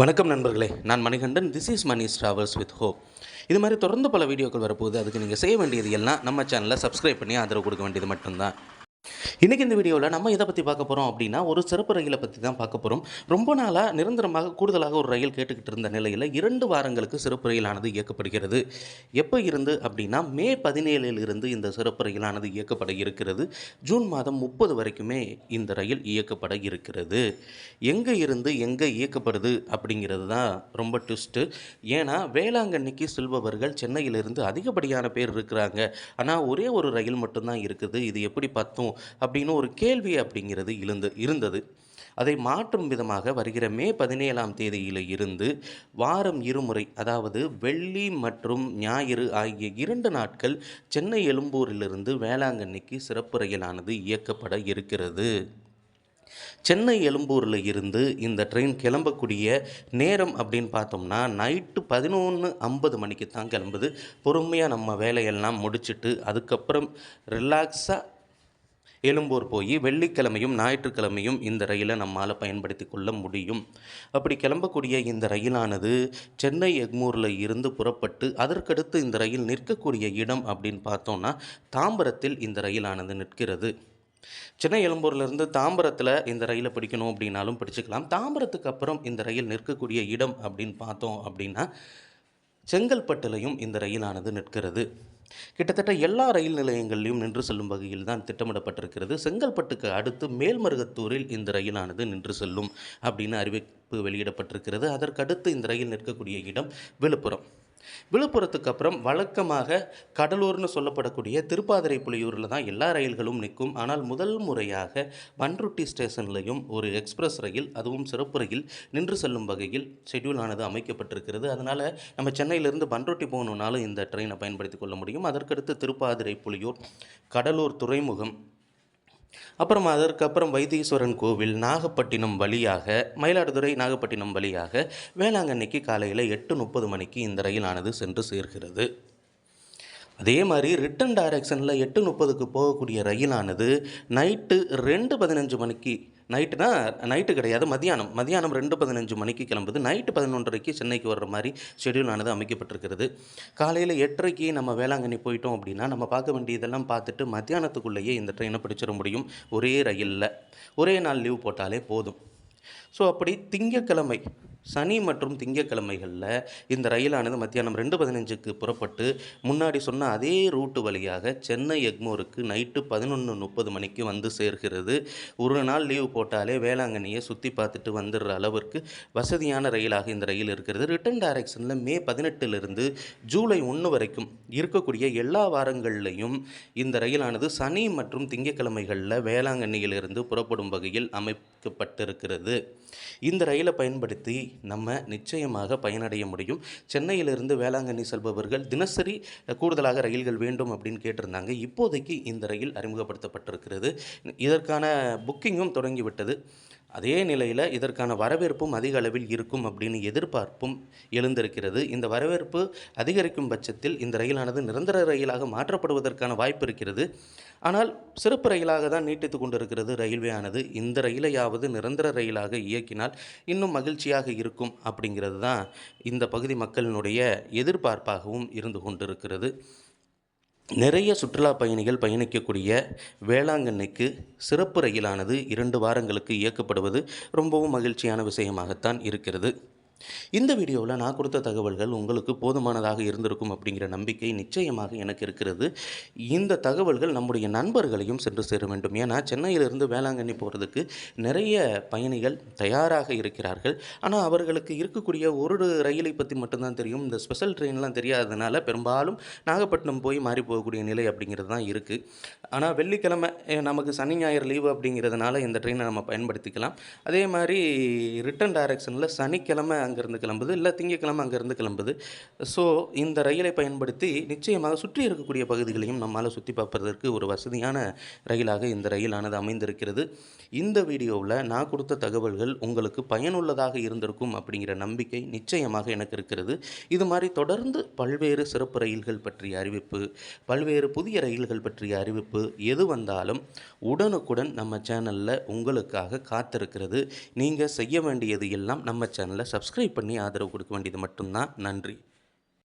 வணக்கம் நண்பர்களே. நான் Manikandan. This is Mani's travels with hope இது மாதிரி தொடர்ந்து பல வீடியோக்கள் வரப்போகுது. அதுக்கு நீங்கள் செய்ய வேண்டியது எல்லாம் நம்ம சேனலை சப்ஸ்கிரைப் பண்ணி ஆதரவு கொடுக்க வேண்டியது மட்டும்தான். இன்றைக்கி இந்த வீடியோவில் நம்ம இதை பற்றி பார்க்க போகிறோம் அப்படின்னா ஒரு சிறப்பு ரயிலை பற்றி தான் பார்க்க போகிறோம் ரொம்ப நாளாக நிரந்தரமாக கூடுதலாக ஒரு ரயில் கேட்டுக்கிட்டு இருந்த நிலையில் இரண்டு வாரங்களுக்கு சிறப்பு ரயிலானது இயக்கப்படுகிறது. எப்போ இருந்து அப்படின்னா மே பதினேழில் இருந்து இந்த சிறப்பு ரயிலானது இயக்கப்பட இருக்கிறது. ஜூன் மாதம் முப்பது வரைக்குமே இந்த ரயில் இயக்கப்பட இருக்கிறது. எங்கே இருந்து எங்கே இயக்கப்படுது அப்படிங்கிறது தான் ரொம்ப ட்விஸ்ட்டு ஏன்னா வேளாங்கண்ணிக்கு செல்பவர்கள் சென்னையிலிருந்து அதிகப்படியான பேர் இருக்கிறாங்க. ஆனால் ஒரே ஒரு ரயில் மட்டும்தான் இருக்குது. இது எப்படி பத்தும்? அப்படின்னு ஒரு கேள்வி அப்படிங்கிறது இருந்து இருந்தது. அதை மாற்றும் விதமாக வருகிற மே பதினேழாம் தேதியில் இருந்து வாரம் இருமுறை அதாவது வெள்ளி மற்றும் ஞாயிறு ஆகிய இரண்டு நாட்கள் சென்னை எழும்பூரிலிருந்து வேளாங்கண்ணிக்கு சிறப்பு ரயிலானது இயக்கப்பட இருக்கிறது. சென்னை எழும்பூரில் இருந்து இந்த ட்ரெயின் கிளம்பக்கூடிய நேரம் அப்படின்னு பார்த்தோம்னா நைட்டு பதினொன்று ஐம்பது மணிக்கு தான் கிளம்புது. பொறுமையாக நம்ம வேலையெல்லாம் முடிச்சுட்டு அதுக்கப்புறம் ரிலாக்ஸாக எழும்பூர் போய் வெள்ளிக்கிழமையும் ஞாயிற்றுக்கிழமையும் இந்த ரயிலை நம்மால் பயன்படுத்தி கொள்ள முடியும். அப்படி கிளம்பக்கூடிய இந்த ரயிலானது சென்னை எக்மூரில் இருந்து புறப்பட்டு அதற்கடுத்து இந்த ரயில் நிற்கக்கூடிய இடம் அப்படின்னு பார்த்தோம்னா தாம்பரத்தில் இந்த ரயிலானது நிற்கிறது. சென்னை எழும்பூர்லேருந்து தாம்பரத்தில் இந்த ரயிலை பிடிக்கணும் அப்படின்னாலும் பிடிச்சிக்கலாம். தாம்பரத்துக்கு அப்புறம் இந்த ரயில் நிற்கக்கூடிய இடம் அப்படின்னு பார்த்தோம் அப்படின்னா செங்கல்பட்டுலையும் இந்த ரயிலானது நிற்கிறது. கிட்டத்தட்ட எல்லா ரயில் நிலையங்களிலும் நின்று செல்லும் வகையில் தான் திட்டமிடப்பட்டிருக்கிறது. செங்கல்பட்டுக்கு அடுத்து மேல்மருகத்தூரில் இந்த ரயிலானது நின்று செல்லும் அப்படின்னு அறிவிப்பு வெளியிடப்பட்டிருக்கிறது. அதற்கடுத்து இந்த ரயில் நிற்கக்கூடிய இடம் விழுப்புரம். விழுப்புரத்துக்கு அப்புறம் வழக்கமாக கடலூர்னு சொல்லப்படக்கூடிய திருப்பாதிரை புலியூரில் தான் எல்லா ரயில்களும் நிற்கும். ஆனால் முதல் முறையாக பன்ருட்டி ஸ்டேஷன்லையும் ஒரு எக்ஸ்பிரஸ் ரயில் அதுவும் சிறப்பு ரயில் நின்று செல்லும் வகையில் ஷெட்யூல் ஆனது அமைக்கப்பட்டிருக்கிறது. அதனால் நம்ம சென்னையிலேருந்து பன்ருட்டி போகணுன்னாலும் இந்த ட்ரெயினை பயன்படுத்தி கொள்ள முடியும். அதற்கடுத்து திருப்பாதிரை புலியூர் கடலூர் துறைமுகம் அப்புறம் அதற்கப்புறம் வைத்தீஸ்வரன் கோவில் நாகப்பட்டினம் வழியாக மயிலாடுதுறை நாகப்பட்டினம் வழியாக வேளாங்கண்ணிக்கு காலையில் எட்டு முப்பது மணிக்கு இந்த ரயிலானது சென்று சேர்கிறது. அதே மாதிரி ரிட்டன் டைரக்ஷனில் எட்டு முப்பதுக்கு போகக்கூடிய ரயிலானது நைட்டு ரெண்டு பதினஞ்சு மணிக்கு நைட்டுனா நைட்டு கிடையாது மதியானம் மதியானம் ரெண்டு பதினஞ்சு மணிக்கு கிளம்புது. நைட்டு பதினொன்றரைக்கு சென்னைக்கு வர்ற மாதிரி ஷெடியூல் ஆனது அமைக்கப்பட்டிருக்கிறது. காலையில் எட்டரைக்கு நம்ம வேளாங்கண்ணி போயிட்டோம் அப்படின்னா நம்ம பார்க்க வேண்டியதெல்லாம் பார்த்துட்டு மத்தியானத்துக்குள்ளேயே இந்த ட்ரெயினை பிடிச்சிட முடியும். ஒரே ரயிலில். ஒரே நாள் லீவ் போட்டாலே போதும். ஸோ அப்படி திங்கக்கிழமை சனி மற்றும் திங்கக்கிழமைகளில் இந்த ரயிலானது மத்தியானம் ரெண்டு பதினஞ்சுக்கு புறப்பட்டு முன்னாடி சொன்ன அதே ரூட்டு வழியாக சென்னை எக்மோருக்கு நைட்டு பதினொன்று முப்பது மணிக்கு வந்து சேர்கிறது. ஒரு நாள் லீவு போட்டாலே வேளாங்கண்ணியை சுற்றி பார்த்துட்டு வந்துடுற அளவிற்கு வசதியான ரயிலாக இந்த ரயில் இருக்கிறது. ரிட்டன் டைரக்ஷனில் மே பதினெட்டுலேருந்து ஜூலை ஒன்று வரைக்கும் இருக்கக்கூடிய எல்லா வாரங்கள்லையும் இந்த ரயிலானது சனி மற்றும் திங்கக்கிழமைகளில் வேளாங்கண்ணியிலிருந்து புறப்படும் வகையில் அமைக்கப்பட்டிருக்கிறது. இந்த ரயிலை பயன்படுத்தி நம்ம நிச்சயமாக பயனடைய முடியும். சென்னையிலிருந்து வேளாங்கண்ணி செல்பவர்கள் தினசரி கூடுதலாக ரயில்கள் வேண்டும் அப்படின்னு கேட்டிருந்தாங்க. இப்போதைக்கு இந்த ரயில் அறிமுகப்படுத்தப்பட்டிருக்கிறது. இதற்கான புக்கிங்கும் தொடங்கிவிட்டது. அதே நிலையில் இதற்கான வரவேற்பும் அதிக அளவில் இருக்கும் அப்படின்னு எதிர்பார்ப்பும் எழுந்திருக்கிறது. இந்த வரவேற்பு அதிகரிக்கும் பட்சத்தில் இந்த ரயிலானது நிரந்தர ரயிலாக மாற்றப்படுவதற்கான வாய்ப்பு இருக்கிறது. ஆனால் சிறப்பு ரயிலாக தான் நீட்டித்து கொண்டிருக்கிறது ரயில்வே ஆனது இந்த ரயிலையாவது நிரந்தர ரயிலாக இயக்கினால் இன்னும் மகிழ்ச்சியாக இருக்கும் அப்படிங்கிறது தான் இந்த பகுதி மக்களினுடைய எதிர்பார்ப்பாகவும் இருந்து கொண்டிருக்கிறது. நிறைய சுற்றுலா பயணிகள் பயணிக்கக்கூடிய வேளாங்கண்ணிக்கு சிறப்பு ரயிலானது இரண்டு வாரங்களுக்கு இயக்கப்படுவது ரொம்பவும் மகிழ்ச்சியான விஷயமாகத்தான் இருக்கிறது. இந்த வீடியோவில் நான் கொடுத்த தகவல்கள் உங்களுக்கு போதுமானதாக இருந்திருக்கும் அப்படிங்கிற நம்பிக்கை நிச்சயமாக எனக்கு இருக்கிறது. இந்த தகவல்கள் நம்முடைய நண்பர்களையும் சென்று சேர வேண்டும். ஏன்னா சென்னையிலிருந்து வேளாங்கண்ணி போகிறதுக்கு நிறைய பயணிகள் தயாராக இருக்கிறார்கள். ஆனால் அவர்களுக்கு இருக்கக்கூடிய ஒரு ரயிலை பற்றி மட்டும்தான் தெரியும். இந்த ஸ்பெஷல் ட்ரெயின்லாம் தெரியாததுனால பெரும்பாலும் நாகப்பட்டினம் போய் மாறி போகக்கூடிய நிலை அப்படிங்கிறது தான் இருக்குது ஆனால் வெள்ளிக்கிழமை நமக்கு சனி ஞாயிறு லீவு அப்படிங்கிறதுனால இந்த ட்ரெயினை நம்ம பயன்படுத்திக்கலாம். அதே மாதிரி ரிட்டன் டைரக்ஷனில் சனிக்கிழமை அங்கேருந்து கிளம்புது இல்லை திங்கக்கிழமை அங்கேருந்து கிளம்புது. ஸோ இந்த ரயிலை பயன்படுத்தி நிச்சயமாக சுற்றி இருக்கக்கூடிய பகுதிகளையும் நம்மால் சுற்றி பார்ப்பதற்கு ஒரு வசதியான ரயிலாக இந்த ரயிலானது அமைந்திருக்கிறது. இந்த வீடியோவில் நான் கொடுத்த தகவல்கள் உங்களுக்கு பயனுள்ளதாக இருந்திருக்கும் அப்படிங்கிற நம்பிக்கை நிச்சயமாக எனக்கு இருக்கிறது. இது மாதிரி தொடர்ந்து பல்வேறு சிறப்பு ரயில்கள் பற்றிய அறிவிப்பு பல்வேறு புதிய ரயில்கள் பற்றிய அறிவிப்பு எது வந்தாலும் உடனுக்குடன் நம்ம சேனலில் உங்களுக்காக காத்திருக்கிறது. நீங்கள் செய்ய வேண்டியது எல்லாம் நம்ம சேனலை சப்ஸ்கிரைப் சப்ஸ்கிரைப் பண்ணி ஆதரவு கொடுக்க வேண்டியது மட்டும்தான். நன்றி.